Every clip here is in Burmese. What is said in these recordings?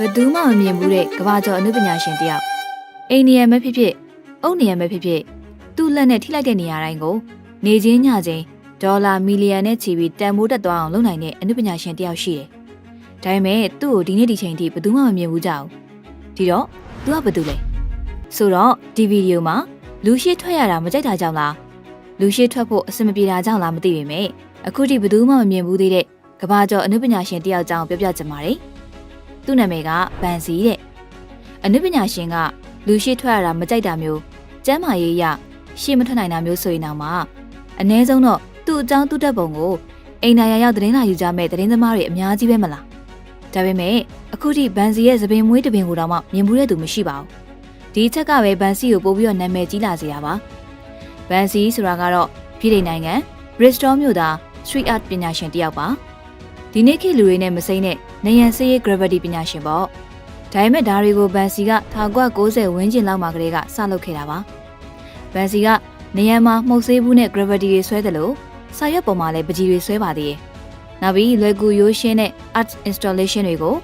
ဘယ်သူမှမမြင်ဘူးတဲ့ကဘာကျော်အနုပညာရှင်တယောက်အိန္ဒိယမဲ့ဖြစ်ဖြစ်အုတ်နေရမဲ့ဖြစ်ဖြစ်သူ့လက်နဲ့ထိလိုက်တဲ့နေရာတိုင်းကိုနေချင်းညချင်းဒေါ်လာမီလီယံနဲ့ချီပြီးတန်ဖိုးတက်သွားအောင်လုပ်နိုင်တဲ့အနုပညာရှင်တယောက်ရှိတယ်။ဒါပေမဲ့သူ့ကိုဒီနေ့ဒီချိန်ထိဘယ်သူမှမမြင်ဘူးကြဘူး။ဒီတော့သူကဘယ်သူလဲ။ဆိုတော့ဒီဗီဒီယိုမှာလူရှိထွက်ရတာမကြိုက်တာကြောင့်လားလူရှိထွက်ဖို့အဆင်မပြေတာကြောင့်လားမသိပေမဲ့အခုထိဘယ်သူမှမမြင်ဘူးသေးတဲ့ကဘာကျော်အနုပညာရှင်တယောက်ကြောင့်ပြောပြချင်ပါတယ်။ သူ့နာမည်ကဗန်စီတဲ့အနုပညာရှင်ကလူရှိထွက်ရတာမကြိုက်တာမျိုးကျမ်းမာရေးရရှေ့မထွက်နိုင်တာမျိုးဆိုရင်တော့မှအ ਨੇ ဆုံးတော့သူ့အကြောင်းသူ့တက်ပုံကိုအိမ်နာရရောက်သတင်းလာယူကြမဲ့သတင်းသမားတွေအများကြီးပဲမလားဒါပေမဲ့အခုထိဗန်စီရဲ့သပင်မွေးတပင်ကိုတော့မှမြင်မှုတဲ့သူမရှိပါဘူးဒီအချက်ကပဲဗန်စီကိုပို့ပြီးတော့နာမည်ကြီးလာစေရပါဗန်စီဆိုတာကတော့ပြည်ထိုင်နိုင်ငံ Bristol မြို့သား Street Art ပညာရှင်တစ်ယောက်ပါ ဒီနေ့ခေတ်လူတွေနဲ့မစိမ့်တဲ့နေရန်စေးရေး gravity ပညာရှင်ပေါ့ဒါပေမဲ့ဒါတွေကိုဗန်စီက1990ဝန်းကျင်လောက်မှာကလေးကစလုပ်ခဲ့တာပါဗန်စီကနေရန်မှာမှုတ်ဆေးဘူးနဲ့ gravity တွေဆွဲတယ်လို့စာရွက်ပေါ်မှာလည်းပကြီးတွေဆွဲပါသေးတယ်နောက်ပြီးလွယ်ကူရိုးရှင်းတဲ့ art installation တွေကို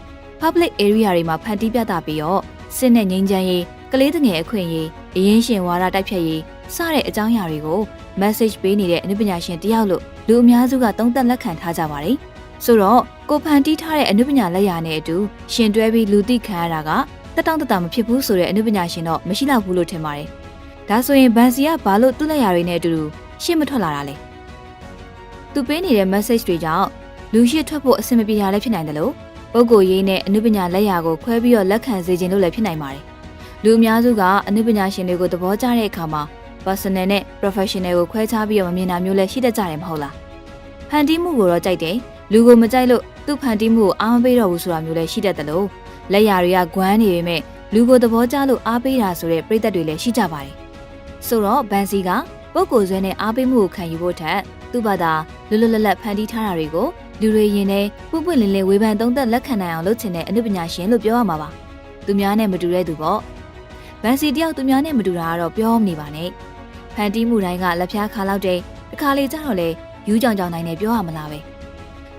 public area တွေမှာဖန်တီးပြသပြီးတော့စစ်နဲ့ငြိမ်းချမ်းရေးကလေးငယ်အခွင့်အရေးအရင်းရှင်ဝါဒတိုက်ဖြတ်ရေးစတဲ့အကြောင်းအရာတွေကို message ပေးနေတဲ့အနုပညာရှင်တယောက်လို့လူအများစုကသုံးသပ်လက်ခံထားကြပါတယ်။ ဆိုတော့ကိုဖန်တီးထားတဲ့အနုပညာလက်ရာနဲ့အတူရှင်တွဲပြီးလူသိခံရတာကတက်တောင့်တတမဖြစ်ဘူးဆိုတဲ့အနုပညာရှင်တော့မရှိတော့ဘူးလို့ထင်ပါတယ်။ဒါဆိုရင်ဗန်စီကဘာလို့သူ့လက်ရာတွေနဲ့အတူတူရှင်းမထွက်လာတာလဲ။သူပေးနေတဲ့ message တွေကြောင့်လူရှိထွက်ဖို့အဆင်မပြေတာလည်းဖြစ်နိုင်တယ်လို့ပုဂ္ဂိုလ်ရေးနဲ့အနုပညာလက်ရာကိုခွဲပြီးတော့လက်ခံစေခြင်းလို့လည်းဖြစ်နိုင်ပါတယ်။လူအများစုကအနုပညာရှင်တွေကိုသဘောကျတဲ့အခါမှာ personal နဲ့ professional ကိုခွဲခြားပြီးတော့မမြင်တာမျိုးလည်းရှိတတ်ကြတယ်မဟုတ်လား။ဖန်တီးမှုကိုတော့ကြိုက်တယ်။ လူကိုမကြိုက်လို့သူ့ဖန်တီးမှုကိုအားမပေးတော့ဘူးဆိုတာမျိုးလည်းရှိတတ်တယ်လို့လက်ရာတွေကဂွမ်းနေပေမဲ့လူကိုသဘောကျလို့အားပေးတာဆိုတဲ့ပြိသက်တွေလည်းရှိကြပါတယ်။ဆိုတော့ဘန်စီကပုဂ္ဂိုလ်ဆွဲနဲ့အားပေးမှုကိုခံယူဖို့ထက်သူ့ဘာသာလွတ်လွတ်လပ်လပ်ဖန်တီးထားတာတွေကိုလူတွေရင်နဲ့ပွပွလင်းလင်းဝေဖန်သုံးသပ်လက်ခံနိုင်အောင်လုပ်ချင်တဲ့အနုပညာရှင်လို့ပြောရမှာပါ။သူများနဲ့မတူတဲ့သူပေါ့။ဘန်စီတယောက်သူများနဲ့မတူတာကတော့ပြောမနေပါနဲ့။ဖန်တီးမှုတိုင်းကလက်ဖျားခါလောက်တဲ့တစ်ခါလေကျတော့လေယူးကြောင်ကြောင်နိုင်နေပြောရမလားပဲ။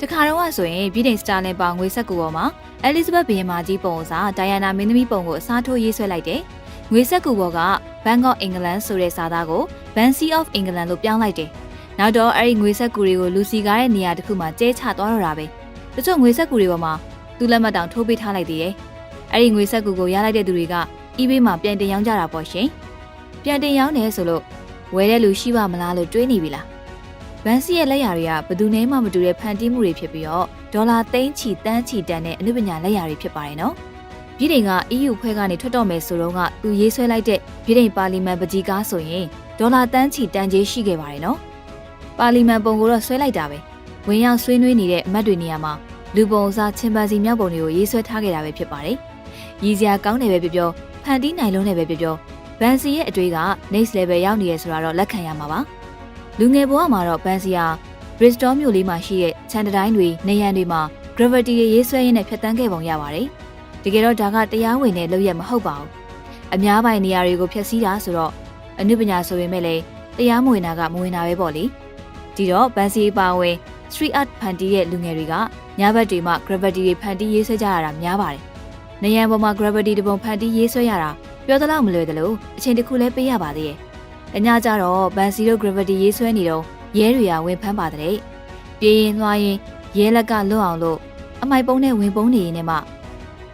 တခါတော့ကဆိုရင်ပြည်တင်စတာလင်ပေါင်ငွေဆက်ကူပေါ်မှာအဲလီဇဘက်ဘီယန်မာကြီးပုံစားဒိုင်ယာနာမင်းသမီးပုံကိုအစားထိုးရေးဆွဲလိုက်တယ်။ငွေဆက်ကူပေါ်က Bank of England ဆိုတဲ့စာသားကို Bancy of England လို့ပြောင်းလိုက်တယ်။နောက်တော့အဲ့ဒီငွေဆက်ကူတွေကိုလူစီကားတဲ့နေရာတစ်ခုမှာကျဲချသွားတော့တာပဲ။တချို့ငွေဆက်ကူတွေပေါ်မှာသူ့လက်မှတ်တောင်ထိုးပေးထားလိုက်သေးတယ်။အဲ့ဒီငွေဆက်ကူကိုရလိုက်တဲ့သူတွေက eBay မှာပြန်တင်ရောင်းကြတာပေါ့ရှင်။ပြန်တင်ရောင်းတယ်ဆိုလို့ဝယ်တဲ့လူရှိပါမလားလို့တွေးနေပြီလား။ ဘန်စီရဲ့လက်ရာတွေကဘယ်သူနဲ့မှမတူတဲ့ဖန်တီးမှုတွေဖြစ်ပြီးတော့ဒေါ်လာသိန်းချီတန်းချီတန်တဲ့အနုပညာလက်ရာတွေဖြစ်ပါတယ်နော်။ပြည်တိုင်က EU ဖွဲ့ကနေထွက်တော့မယ်ဆိုတော့ကသူရေးဆွဲလိုက်တဲ့ပြည်တိုင်ပါလီမန်ပကြီးကားဆိုရင်ဒေါ်လာတန်းချီတန်ကြေးရှိခဲ့ပါတယ်နော်။ပါလီမန်ပုံကိုတော့ဆွဲလိုက်တာပဲ။ဝင်ရောက်ဆွေးနွေးနေတဲ့အမတ်တွေနေရာမှာလူပုံစားချင်ပန်စီမြောက်ပုံတွေကိုရေးဆွဲထားခဲ့တာပဲဖြစ်ပါတယ်။ရည်စရာကောင်းတယ်ပဲပြောပြောဖန်တီးနိုင်လုံးနဲ့ပဲပြောပြောဘန်စီရဲ့အတွေ့က next level ရောက်နေရဆိုတာတော့လက်ခံရမှာပါ။ လူငယ်ဘဝမှာတော့ဘန်စီဟာ Bristol မြို့လေးမှာရှိတဲ့ခြံတိုင်းတွေနေရန်တွေမှာ gravity ရေရေးဆွဲရင်းနဲ့ဖြတ်တန်းခဲ့ပုံရပါတယ်။တကယ်တော့ဒါကတရားဝင်တဲ့လုပ်ရက်မဟုတ်ပါဘူး။အများပိုင်းနေရာတွေကိုဖျက်ဆီးတာဆိုတော့အနုပညာဆိုပေမဲ့လည်းတရားမဝင်တာကမဝင်တာပဲပေါ့လေ။ဒီတော့ဘန်စီပါဝင် street art ဖန်တီးတဲ့လူငယ်တွေကညဘက်တွေမှာ gravity တွေဖန်တီးရေးဆွဲကြရတာများပါတယ်။နေရန်ပေါ်မှာ gravity တပုံဖန်တီးရေးဆွဲရတာပြောသလောက်မလွယ်သလိုအချိန်တစ်ခုလည်းပေးရပါသေးတယ်။ အညာကြတော့ဘန်စီတို့ gravity ရေးဆွဲနေတော့ရဲတွေကဝင်ဖမ်းပါတဲ့။ပြေးရင်လွှားရင်ရဲလက်ကလွတ်အောင်လို့အမိုက်ပုံးနဲ့ဝင်ပုံးနေရင်နဲ့မှ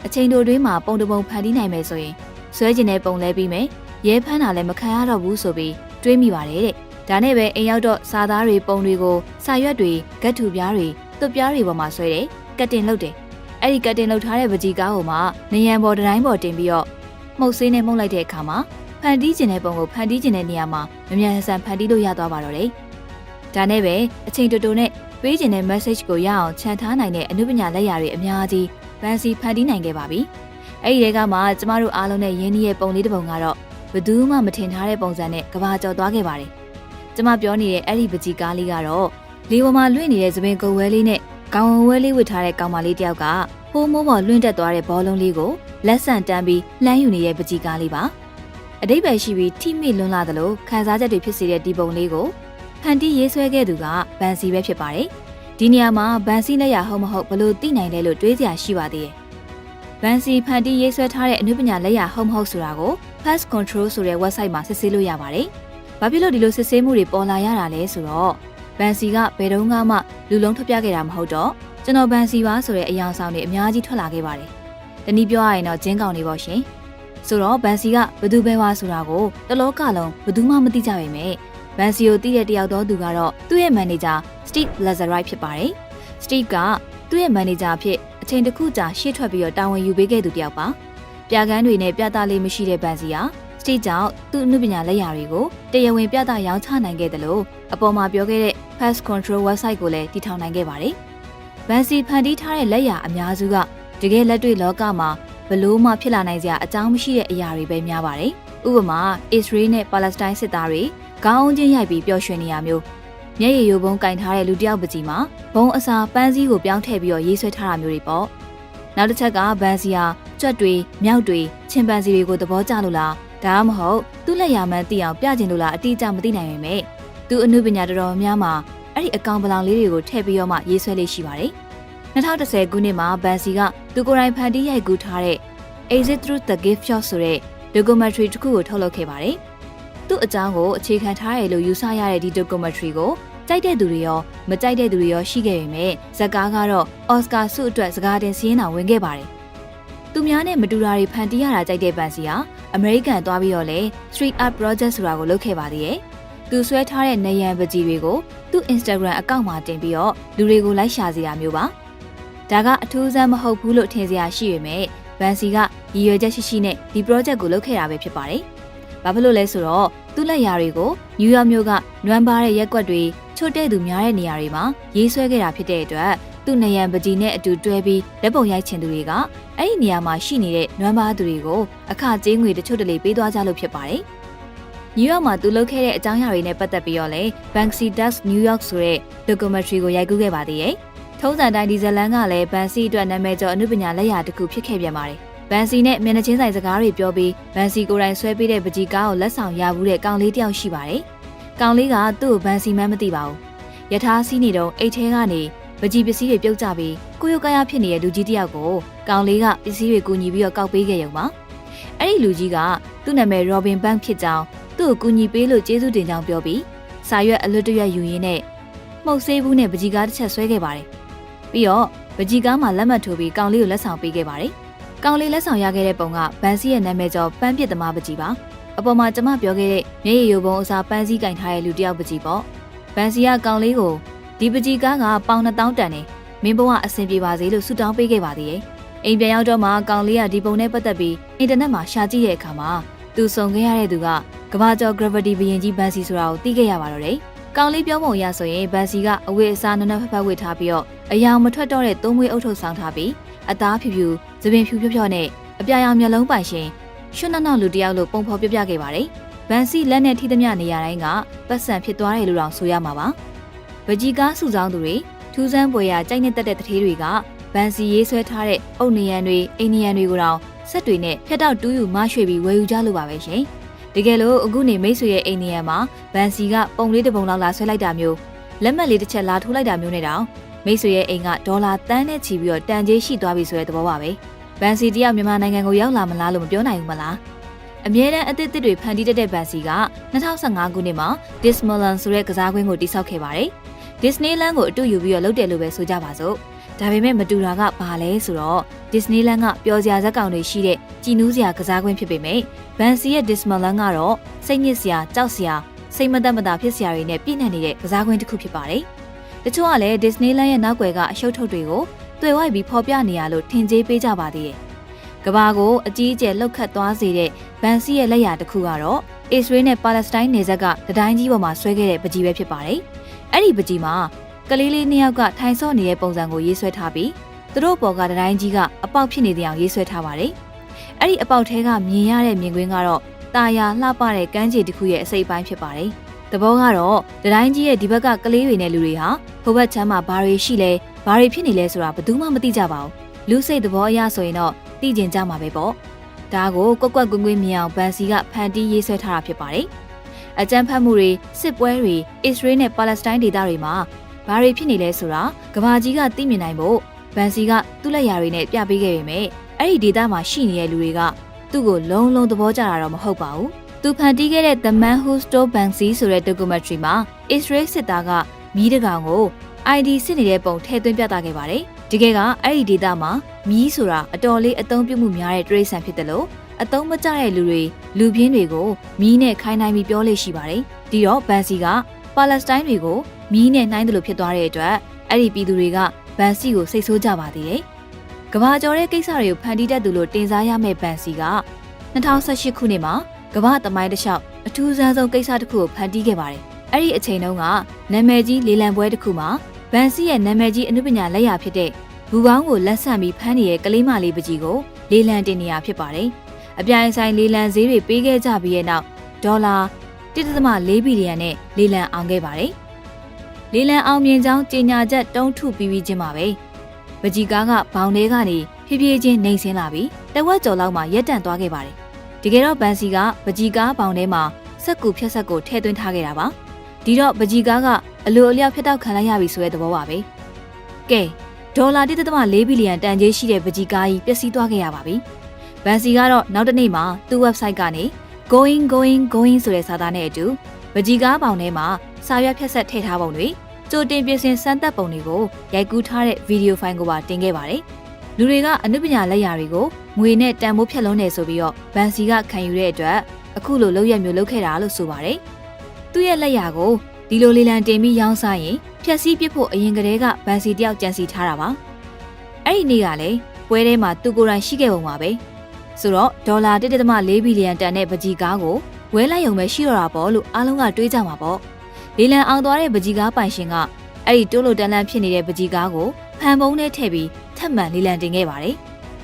အချိန်တိုတွင်းမှာပုံတပုံဖန်တီးနိုင်မယ်ဆိုရင်ဆွဲကျင်တဲ့ပုံလဲပြီးမယ်ရဲဖမ်းတာလည်းမခံရတော့ဘူးဆိုပြီးတွေးမိပါတယ်တဲ့ဒါနဲ့ပဲအိမ်ရောက်တော့စာသားတွေပုံတွေကိုစာရွက်တွေဂတ်ထူပြားတွေသွပ်ပြားတွေပေါ်မှာဆွဲတယ်ကတ်တင်လုပ်တယ်အဲ့ဒီကတ်တင်လုပ်ထားတဲ့ပကြီးကားကိုမှနေရန်ပေါ်တိုင်းပေါ်တင်ပြီးတော့မှုတ်ဆေးနဲ့မှုတ်လိုက်တဲ့အခါမှာ ဖန်တီးကျင်တဲ့ပုံကိုဖန်တီးကျင်တဲ့နေရာမှာမမြန်ဆန်ဖန်တီးလို့ရသွားပါတော့တယ်ဒါနဲ့ပဲအချိန်တူတူနဲ့ပေးကျင်တဲ့ message ကိုရအောင်ခြံထားနိုင်တဲ့အမှုပညာလက်ရာတွေအများကြီးဗန်စီဖန်တီးနိုင်ခဲ့ပါပြီ။အဲ့ဒီတဲကမှကျမတို့အားလုံးနဲ့ရင်းနှီးရဲ့ပုံလေးတစ်ပုံကတော့ဘယ်သူမှမထင်ထားတဲ့ပုံစံနဲ့ကဘာကျော်သွားခဲ့ပါတယ်။ကျမပြောနေတဲ့အဲ့ဒီပကြီးကားလေးကတော့လေပေါ်မှာလွင့်နေတဲ့သပင်ကုတ်ဝဲလေးနဲ့ကောင်းဝဲလေးဝစ်ထားတဲ့ကောင်မလေးတယောက်ကဟိုးမိုးပေါ်လွင့်တက်သွားတဲ့ဘောလုံးလေးကိုလက်ဆန့်တန်းပြီးလှမ်းယူနေတဲ့ပကြီးကားလေးပါ။ အတိတ်ပဲရှိပြီးထိမိလွန်းလာသလိုခံစားချက်တွေဖြစ်စေတဲ့ဒီပုံလေးကိုဖန်တီးရေးဆွဲခဲ့သူကဘန်စီပဲဖြစ်ပါတယ်။ဒီနေရာမှာဘန်စီလက်ရဟုတ်မဟုတ်ဘလို့သိနိုင်လဲလို့တွေးစရာရှိပါသေးတယ်။ဘန်စီဖန်တီးရေးဆွဲထားတဲ့အနုပညာလက်ရာဟုတ်မဟုတ်ဆိုတာကို Pass Control ဆိုတဲ့ website မှာစစ်ဆေးလို့ရပါတယ်။ဘာဖြစ်လို့ဒီလိုစစ်ဆေးမှုတွေပေါ်လာရတာလဲဆိုတော့ဘန်စီကဘယ်တော့မှလူလုံးထုတ်ပြခဲ့တာမဟုတ်တော့ကျွန်တော်ဘန်စီပါဆိုတဲ့အယောင်ဆောင်တွေအများကြီးထွက်လာခဲ့ပါတယ်။တနည်းပြောရရင်တော့ဂျင်းကောင်တွေပေါ့ရှင်။ ဆိုတော့ဘန်စီကဘသူပဲဝါဆိုတာကိုတလောကလုံးဘသူမှမသိကြပါပဲ။ဘန်စီကိုသိတဲ့တယောက်တော့သူကတော့သူ့ရဲ့မန်နေဂျာ Steve Lazarite ဖြစ်ပါတယ်။ Steve ကသူ့ရဲ့မန်နေဂျာအဖြစ်အချိန်တစ်ခုကြာရှေ့ထွက်ပြီးတော့တာဝန်ယူပေးခဲ့သူတယောက်ပါ။ပြကန်းတွေနဲ့ပြသလေးမရှိတဲ့ဘန်စီဟာစတိကြောင့်သူ့အမှုပညာလက်ရာတွေကိုတရားဝင်ပြသရောင်းချနိုင်ခဲ့တယ်လို့အပေါ်မှာပြောခဲ့တဲ့ Pass Control website ကိုလည်းတည်ထောင်နိုင်ခဲ့ပါတယ်။ဘန်စီဖန်တီးထားတဲ့လက်ရာအများစုကတကယ်လက်တွေ့လောကမှာ ဘလို့မှဖြစ်လာနိုင်စရာအကြောင်းမရှိတဲ့အရာတွေပဲများပါတယ်။ဥပမာ Israel နဲ့ Palestine စစ်သားတွေခေါင်းချင်းရိုက်ပြီးပျော်ရွှင်နေရမျိုးမျက်ရည်ယိုပုံကင်ထားတဲ့လူတစ်ယောက်ပကြီးမှာဘုံအစာပန်းစည်းကိုပြောင်းထည့်ပြီးတော့ရေးဆွဲထားတာမျိုးတွေပေါ့။နောက်တစ်ချက်ကဘန်စီဟာကြွက်တွေမြောက်တွေချင်ပန်စီတွေကိုသဘောကျလို့လားဒါမှမဟုတ်သူ့လက်ရမှန်းသိအောင်ပြကျင်လို့လားအတိအကျမသိနိုင်ပေမဲ့သူအမှုပညာတော်တော်များများအဲ့ဒီအကောင်ပလောင်လေးတွေကိုထည့်ပြီးတော့မှရေးဆွဲလေးရှိပါတယ်။ 2010ခုနှစ်မှာဘန်စီကသူကိုယ်တိုင်ဖန်တီးရိုက်ကူးထားတဲ့ Exit Through the Gift Shop ဆိုတဲ့ documentary တစ်ခုကိုထုတ်လုပ်ခဲ့ပါတယ်။သူ့အကြောင်းကိုအခြေခံထားရလို့ယူဆရတဲ့ဒီ documentary ကိုကြိုက်တဲ့သူတွေရောမကြိုက်တဲ့သူတွေရောရှိခဲ့ပေမဲ့ဇက်ကားကတော့အော်စကာဆုအတွက်စကားတင်စီးရင်တော်ဝင်ခဲ့ပါတယ်။သူများနဲ့မတူတာတွေဖန်တီးရတာကြိုက်တဲ့ပန်စီဟာအမေရိကန်သွားပြီးတော့လေ Street Art Project ဆိုတာကိုလုပ်ခဲ့ပါသေးတယ်။သူဆွဲထားတဲ့နေရန်ပကြီးတွေကိုသူ့ Instagram အကောင့်မှာတင်ပြီးတော့လူတွေကိုလိုက်ရှာစေတာမျိုးပါ။ ဒါကအထူးဆန်းမဟုတ်ဘူးလို့ထင်စရာရှိပေမဲ့ဘန်စီကရည်ရွယ်ချက်ရှိရှိနဲ့ဒီ project ကိုလုပ်ခဲ့တာပဲဖြစ်ပါတယ်။ဘာဖြစ်လို့လဲဆိုတော့သူ့လက်ရာတွေကိုနယူးယောက်မြို့ကနွမ်းပါတဲ့ရက်ကွက်တွေချွတ်တဲ့သူများတဲ့နေရာတွေမှာရေးဆွဲခဲ့တာဖြစ်တဲ့အတွက်သူ့နေရန်ပကြီးနဲ့အတူတွဲပြီးလက်ပုံရိုက်ချင်သူတွေကအဲ့ဒီနေရာမှာရှိနေတဲ့နွမ်းပါသူတွေကိုအခကြေးငွေတချို့တလေပေးသွားကြလို့ဖြစ်ပါတယ်။နယူးယောက်မှာသူလုပ်ခဲ့တဲ့အကြောင်းအရာတွေနဲ့ပတ်သက်ပြီးတော့လေ Banksy Does New York ဆိုတဲ့ documentary ကိုရိုက်ကူးခဲ့ပါသေးတယ်။ ထုံးစံတိုင်းဒီဇလန်ကလည်း Banksy အတွက်နာမည်ကျော်အမှုပညာလက်ရာတစ်ခုဖြစ်ခဲ့ပြန်ပါတယ်။ဘန်စီနဲ့မျက်နှာချင်းဆိုင်စကားတွေပြောပြီးဘန်စီကိုယ်တိုင်ဆွဲပေးတဲ့ပကြီးကားကိုလက်ဆောင်ရဘူးတဲ့ကောင်လေးတယောက်ရှိပါတယ်။ကောင်လေးကသူ့ကိုဘန်စီမှန်းမသိပါဘူး။ယထာစီးနေတော့အိတ်ထဲကနေပကြီးပစ္စည်းတွေပြုတ်ကြပြီးကိုယုတ်ကားရဖြစ်နေတဲ့လူကြီးတယောက်ကိုကောင်လေးကပစ္စည်းတွေကူညီပြီးတော့ကောက်ပေးခဲ့ရုံပါ။အဲ့ဒီလူကြီးကသူ့နာမည် Robin Bank ဖြစ်ကြောင်းသူ့ကိုကူညီပေးလို့ကျေးဇူးတင်ကြောင်းပြောပြီးစာရွက်အလွတ်တရွတ်ယူရင်းနဲ့မှုတ်ဆေးဘူးနဲ့ပကြီးကားတစ်ချက်ဆွဲခဲ့ပါတယ်။ ပြီးတော့ပကြီးကားမှာလက်မှတ်ထိုးပြီးကောင်လေးကိုလက်ဆောင်ပေးခဲ့ပါတယ်။ကောင်လေးလက်ဆောင်ရခဲ့တဲ့ပုံကဘန်စီရဲ့နာမည်ကျော်ပန်းပစ်သမားပကြီးပါ။အပေါ်မှာကျမပြောခဲ့တဲ့မျက်ရည်ယိုပုံအစားပန်းစည်းကင်ထားတဲ့လူတစ်ယောက်ပကြီးပေါ့။ဘန်စီကကောင်လေးကိုဒီပကြီးကားကပေါင်2000တန်နေမင်းဘဝအဆင်ပြေပါစေလို့ဆုတောင်းပေးခဲ့ပါသေးတယ်။အိမ်ပြန်ရောက်တော့မှကောင်လေးကဒီပုံနဲ့ပတ်သက်ပြီးအင်တာနက်မှာရှာကြည့်တဲ့အခါမှာသူစုံခဲ့ရတဲ့သူကကဘာကျော် gravity ဘရင်ကြီးဘန်စီဆိုတာကိုသိခဲ့ရပါတော့တယ်။ ကောင်လေးပြောပုံရဆိုရင်ဘန်စီကအဝတ်အစားနနဖက်ဖက်ဝတ်ထားပြီးတော့အယောင်မထွက်တော့တဲ့သုံးမွေးအုပ်ထုပ်ဆောင်ထားပြီးအသားဖြူဖြူသပင်ဖြူဖြောဖြောနဲ့အပြာရောင်မျက်လုံးပိုင်ရှင်ရွှွနှနောက်လူတယောက်လိုပုံဖော်ပြပြခဲ့ပါတယ်။ဘန်စီလက်နဲ့ထိသမျှနေရာတိုင်းကပတ်စံဖြစ်သွားတယ်လို့တော့ဆိုရမှာပါ။ဗကြီးကားစုဆောင်သူတွေထူးဆန်းပွဲရာကြိုက်နေတတ်တဲ့တထေးတွေကဗန်စီရေးဆွဲထားတဲ့အုတ်နေရန်တွေအိန္ဒိယန်တွေကိုတော့ဆက်တွေနဲ့ဖြတ်တော့တူးယူမရွှေပြီးဝယ်ယူကြလို့ပါပဲရှင်။ တကယ်လို့အခုနေမိတ်ဆွေရဲ့အိန္ဒိယန်မှာဗန်စီကပုံလေးတစ်ပုံလောက်လာဆွဲလိုက်တာမျိုးလက်မှတ်လေးတစ်ချက်လာထိုးလိုက်တာမျိုးနဲ့တောင်မိတ်ဆွေရဲ့အိမ်ကဒေါ်လာတန်းနဲ့ချီပြီးတော့တန်ကြေးရှိသွားပြီဆိုတဲ့သဘောပါပဲ။ဗန်စီတယောက်မြန်မာနိုင်ငံကိုရောက်လာမလားလို့မပြောနိုင်ဘူးမလား။အမြဲတမ်းအသစ်အသစ်တွေဖန်တီးတတ်တဲ့ဗန်စီက2015ခုနှစ်မှာ Disneyland ဆိုတဲ့ကစားကွင်းကိုတိစောက်ခဲ့ပါတယ်။ Disneyland ကိုအတူယူပြီးတော့လုပ်တယ်လို့ပဲဆိုကြပါစို့။ ဒါပေမဲ့မတူတာကဘာလဲဆိုတော့ Disneyland ကပျော်စရာဇာတ်ကောင်တွေရှိတဲ့ကြည်နူးစရာကစားကွင်းဖြစ်ပေမဲ့ဗန်စီရဲ့ Disneyland ကတော့စိတ်ညစ်စရာကြောက်စရာစိတ်မသက်မသာဖြစ်စရာတွေနဲ့ပြည့်နှံ့နေတဲ့ကစားကွင်းတစ်ခုဖြစ်ပါတယ်။တချို့ကလည်း Disneyland ရဲ့နောက်ွယ်ကအရှုပ်ထုတ်တွေကိုတွေ့ဝိုက်ပြီးဖော်ပြနေရလို့ထင်ကြေးပေးကြပါသေးတယ်။ကဘာကိုအကြီးအကျယ်လှုပ်ခတ်သွားစေတဲ့ဗန်စီရဲ့လက်ရာတစ်ခုကတော့ Israel နဲ့ Palestine နယ်စပ်ကတတိုင်းကြီးပေါ်မှာဆွဲခဲ့တဲ့ပကြီးပဲဖြစ်ပါတယ်။အဲ့ဒီပကြီးမှာ ကလေးလေးနှစ်ယောက်ကထိုင်ဆော့နေတဲ့ပုံစံကိုရေးဆွဲထားပြီးသူတို့ပေါ်ကတတိုင်းကြီးကအပေါက်ဖြစ်နေတဲ့အောင်ရေးဆွဲထားပါတယ်။အဲ့ဒီအပေါက်ထဲကမြင်ရတဲ့မြင်ကွင်းကတော့တာယာလှပတဲ့ကမ်းခြေတစ်ခုရဲ့အစိပ်ပိုင်းဖြစ်ပါတယ်။သဘောကတော့တတိုင်းကြီးရဲ့ဒီဘက်ကကလေးတွေနဲ့လူတွေဟာဟိုဘက်ချမ်းမှာဘာတွေရှိလဲဘာတွေဖြစ်နေလဲဆိုတာဘယ်သူမှမသိကြပါဘူး။လူစိတ်သဘောအရဆိုရင်တော့သိကျင်ကြမှာပဲပေါ့။ဒါကိုကွက်ကွက်ကွင်းကွင်းမြင်အောင်ဘန်စီကဖန်တီးရေးဆွဲထားတာဖြစ်ပါတယ်။အကြမ်းဖက်မှုတွေစစ်ပွဲတွေအစ္စရေးနဲ့ပါလက်စတိုင်းဒေသတွေမှာ ဘာတွေဖြစ်နေလဲဆိုတာကဘာကြီးကသိမြင်နိုင်ဖို့ဘန်စီကသူ့လက်ရာတွေနဲ့ပြပေးခဲ့ပေမဲ့အဲ့ဒီဒေတာမှာရှိနေတဲ့လူတွေကသူ့ကိုလုံးလုံးသဘောကျတာတော့မဟုတ်ပါဘူးသူဖန်တီးခဲ့တဲ့ The Man Who Stole Banksy ဆိုတဲ့ documentary မှာ Israel စစ်သားကမီးတကောင်ကို ID စစ်နေတဲ့ပုံထည့်သွင်းပြသခဲ့ပါတယ်တကယ်ကအဲ့ဒီဒေတာမှာမီးဆိုတာအတော်လေးအသုံးပြုမှုများတဲ့တရိษံဖြစ်တယ်လို့အသုံးမကျတဲ့လူတွေလူပြင်းတွေကိုမီးနဲ့ခိုင်းနိုင်ပြီးပြောလို့ရှိပါတယ်ဒီတော့ဘန်စီက ပါလက်စတိုင်းတွေကိုမီးနဲ့နှိုင်းတယ်လို့ဖြစ်သွားတဲ့အတွက်အဲ့ဒီပြည်သူတွေကဘန်စီကိုစိတ်ဆိုးကြပါသေးတယ်ကဘာကျော်တဲ့ကိစ္စတွေကိုဖန်တီးတတ်သူလို့တင်စားရမယ့်ဘန်စီက2018ခုနှစ်မှာကမ္ဘာသမိုင်းတစ်လျှောက်အထူးဆန်းဆုံးကိစ္စတစ်ခုကိုဖန်တီးခဲ့ပါတယ်။အဲ့ဒီအချိန်တုန်းကနာမည်ကြီးလေလံပွဲတစ်ခုမှာဘန်စီရဲ့နာမည်ကြီးအနုပညာလက်ရာဖြစ်တဲ့ဘူကောင်းကိုလက်ဆန့်ပြီးဖမ်းနေတဲ့ကလေးမလေးပကြီးကိုလေလံတင်နေရဖြစ်ပါတယ်။အပြိုင်ဆိုင်လေလံဈေးတွေပေးခဲ့ကြပြီးတဲ့နောက်ဒေါ်လာ 1.4ဘီလီယံနဲ့လေလံအောင်ခဲ့ပါတယ်။လေလံအောင်မြင်ကြောင်းကြေညာချက်တုံးထုပြီးပြီးချင်းပါပဲ။ပကြီးကားကဘောင်ထဲကနေဖြည်းဖြည်းချင်းနှိမ်ဆင်းလာပြီးတဝက်ကျော်လောက်မှရက်တန့်သွားခဲ့ပါတယ်။တကယ်တော့ဘန်စီကပကြီးကားဘောင်ထဲမှာစက်ကူဖြတ်ဆက်ကိုထည့်သွင်းထားခဲ့တာပါ။ဒီတော့ပကြီးကားကအလိုအလျောက်ဖျက်တောက်ခံလိုက်ရပြီဆိုတဲ့သဘောပါပဲ။ကဲဒေါ်လာ1.4ဘီလီယံတန်ကြေးရှိတဲ့ပကြီးကားကြီးပျက်စီးသွားခဲ့ရပါပြီ။ဘန်စီကတော့နောက်တစ်နေ့မှာသူ့ website ကနေ going going going ဆိုတဲ့စာသားနဲ့အတူပကြီးကားပေါင်ထဲမှာစာရွက်ဖြတ်ဆက်ထည့်ထားပုံတွေကြိုတင်ပြင်ဆင်စမ်းသပ်ပုံတွေကိုရိုက်ကူးထားတဲ့ဗီဒီယိုဖိုင်ကိုပါတင်ခဲ့ပါတယ်။လူတွေကအနုပညာလက်ရာတွေကိုငွေနဲ့တန်ဖိုးဖြတ်လုံးနေဆိုပြီးတော့ဘန်စီကခံယူတဲ့အတွက်အခုလိုလောက်ရမျိုးလုပ်ခဲ့တာလို့ဆိုပါတယ်။သူ့ရဲ့လက်ရာကိုဒီလိုလေးလံတင်ပြီးရောင်းစားရင်ဖြက်စီးပစ်ဖို့အရင်ကတည်းကဘန်စီတယောက်ကြံစီထားတာပါ။အဲ့ဒီနေ့ကလည်းပွဲထဲမှာသူကိုယ်တိုင်ရှိခဲ့ပုံပါပဲ။ ဆိုတော့ဒေါ်လာ1.4ဘီလီယံတန်တဲ့ပကြီးကားကိုဝဲလိုက်ရုံပဲရှိတော့တာပေါ့လို့အားလုံးကတွေးကြမှာပေါ့။လေလံအောင်သွားတဲ့ပကြီးကားပိုင်ရှင်ကအဲ့ဒီတိုးလိုတန်လန့်ဖြစ်နေတဲ့ပကြီးကားကိုဖန်ပုံးနဲ့ထည့်ပြီးထပ်မံလေလံတင်ခဲ့ပါတယ်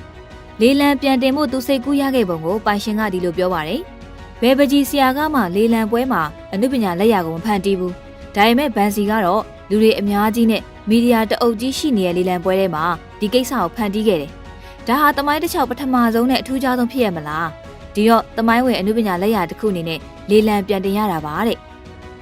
။လေလံပြန်တင်ဖို့သူစိတ်ကူးရခဲ့ပုံကိုပိုင်ရှင်ကဒီလိုပြောပါတယ်။ဘယ်ပကြီးဆရာကမှလေလံပွဲမှာအနုပညာလက်ရာကိုမဖန်တီးဘူး။ဒါပေမဲ့ဘန်စီကတော့လူတွေအများကြီးနဲ့မီဒီယာတအုပ်ကြီးရှိနေတဲ့လေလံပွဲထဲမှာဒီကိစ္စကိုဖန်တီးခဲ့တယ်။ ဒါဟာတမိုင်းတစ်ချောက်ပထမဆုံးနဲ့အထူးခြားဆုံးဖြစ်ရမလား။ဒီတော့တမိုင်းဝင်အနုပညာလက်ရာတစ်ခုအနေနဲ့လေလံပြန်တင်ရတာပါတဲ့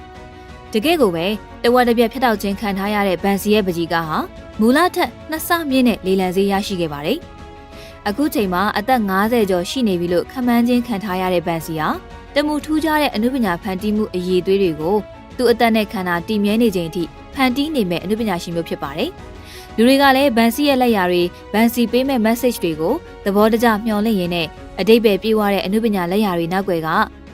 ။တကယ်ကိုပဲတဝက်တစ်ပြက်ဖြတ်တောက်ခြင်းခံထားရတဲ့ဘန်စီရဲ့ပကြီးကဟာမူလထက်နှစ်ဆမြင့်တဲ့လေလံဈေးရရှိခဲ့ပါတယ်။အခုချိန်မှာအသက်50ကျော်ရှိနေပြီလို့ခန့်မှန်းခြင်းခံထားရတဲ့ဘန်စီဟာတမူထူးခြားတဲ့အနုပညာဖန်တီးမှုအရေးသွေးတွေကိုသူ့အသက်နဲ့ခန္ဓာတည်မြဲနေချိန်အထိဖန်တီးနေမဲ့အနုပညာရှင်မျိုးဖြစ်ပါတယ်။ လူတွေကလည်းဘန်စီရဲ့လက်ရာတွေဘန်စီပေးမဲ့ message တွေကိုသဘောတကျမျှော်လင့်ရင်းနဲ့အတိတ်ပဲပြေးသွားတဲ့အနုပညာလက်ရာတွေနောက်ွယ်က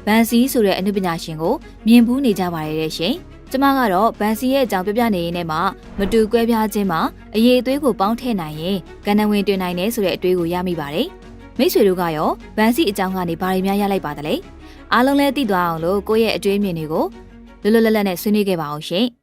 ဘန်စီဆိုတဲ့အနုပညာရှင်ကိုမြင်ဘူးနေကြပါရဲ့ရှင်။ကျမကတော့ဘန်စီရဲ့အကြောင်းပြပြနေရင်းနဲ့မှမတူကွဲပြားခြင်းမှာအရေးအသွေးကိုပေါင်းထည့်နိုင်ရင်ကဏ္ဍဝင်တွင်နိုင်တယ်ဆိုတဲ့အတွေးကိုရမိပါတယ်။မိတ်ဆွေတို့ကရောဘန်စီအကြောင်းကနေဘာတွေများရလိုက်ပါသလဲ။အားလုံးလည်းသိသွားအောင်လို့ကိုယ့်ရဲ့အတွေးအမြင်တွေကိုလွတ်လွတ်လပ်လပ်နဲ့ဆွေးနွေးခဲ့ပါအောင်ရှင်။